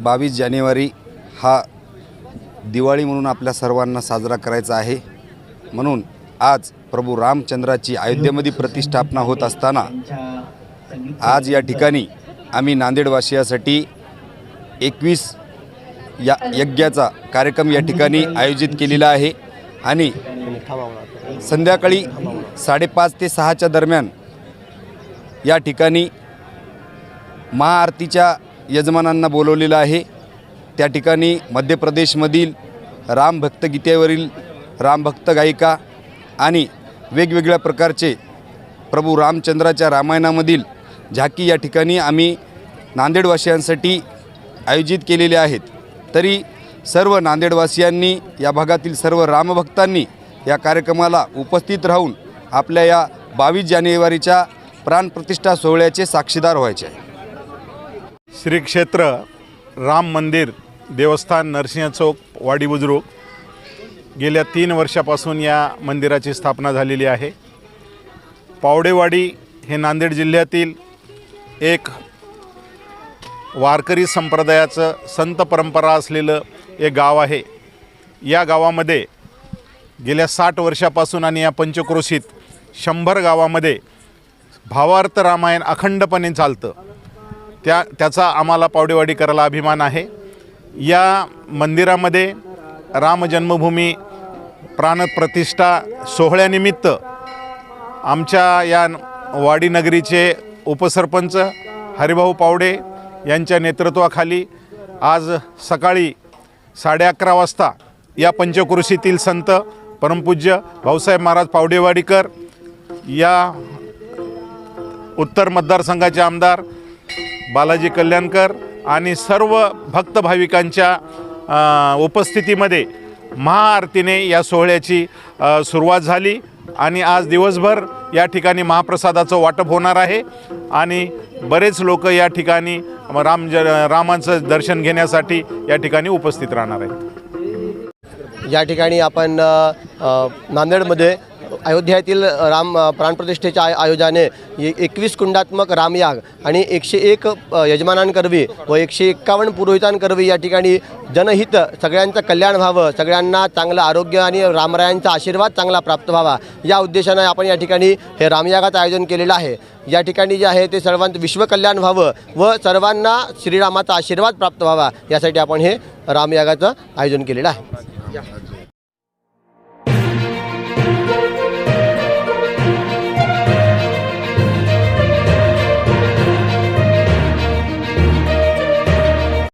बावीस जानेवारी हा दिवाळी म्हणून आपल्या सर्वांना साजरा करायचा आहे. म्हणून आज प्रभू रामचंद्राची अयोध्येमध्ये प्रतिष्ठापना होत असताना आज या ठिकाणी आम्ही नांदेडवासियासाठी एकवीस या यज्ञाचा कार्यक्रम या ठिकाणी आयोजित केलेला आहे. आणि संध्याकाळी साडेपाच ते सहाच्या दरम्यान या ठिकाणी महाआरतीच्या यजमानांना बोलवलेलं आहे. त्या ठिकाणी मध्य प्रदेशमधील रामभक्त गीतेवरील रामभक्त गायिका आणि वेगवेगळ्या प्रकारचे प्रभू रामचंद्राच्या रामायणामधील झाकी या ठिकाणी आम्ही नांदेडवासियांसाठी आयोजित केलेले आहेत. तरी सर्व नांदेडवासियांनी या भागातील सर्व रामभक्तांनी या कार्यक्रमाला उपस्थित राहून आपल्या या बावीस जानेवारीच्या प्राणप्रतिष्ठा सोहळ्याचे साक्षीदार व्हायचे आहे. श्री क्षेत्र राम मंदिर देवस्थान नरसिंह चौक वाडी बुजुर्ग गेल्या तीन वर्षापासून या मंदिराची स्थापना झालेली आहे. पावडेवाडी हे नांदेड जिल्ह्यातील एक वारकरी संप्रदायाचं संत परंपरा असलेलं एक गाव आहे. या गावामध्ये गेल्या साठ वर्षापासून आणि या पंचक्रोशीत शंभर गावामध्ये भावार्थ रामायण अखंडपणे चालतं. त्या त्याचा आम्हाला पावडेवाडीकराला अभिमान आहे. या मंदिरामध्ये राम जन्मभूमी प्राणप्रतिष्ठा सोहळ्यानिमित्त आमच्या या न- वाडी नगरीचे उपसरपंच हरिभाऊ पावडे यांच्या नेतृत्वाखाली आज सकाळी साडे अकरा वाजता या पंचक्रोशीतील संत परमपूज्य भाऊसाहेब महाराज पावडेवाडीकर या उत्तर मतदारसंघाचे आमदार बालाजी कल्याणकर आणि सर्व भक्त भाविकांच्या उपस्थितीमध्ये महाआरतीने या सोहळ्याची सुरुवात झाली आणि आज दिवसभर या ठिकाणी महाप्रसादाचं वाटप होणार आहे आणि बरेच लोक या ठिकाणी राम ज रामांचं दर्शन घेण्यासाठी या ठिकाणी उपस्थित राहणार आहेत. या ठिकाणी आपण नांदेडमध्ये अयोध्यातील राम प्राणप्रतिष्ठेच्या आय आयोजाने एकवीस कुंडात्मक रामयाग आणि एकशे एक यजमानांकरवी व एकशे एक्कावन्न पुरोहितांकरवी या ठिकाणी जनहित सगळ्यांचं कल्याण व्हावं सगळ्यांना चांगलं आरोग्य आणि रामरायांचा आशीर्वाद चांगला प्राप्त व्हावा या उद्देशानं आपण या ठिकाणी हे रामयागाचं आयोजन केलेलं आहे. या ठिकाणी जे आहे ते सर्वांचं विश्वकल्याण व्हावं व सर्वांना श्रीरामाचा आशीर्वाद प्राप्त व्हावा यासाठी आपण हे रामयागाचं आयोजन केलेलं आहे.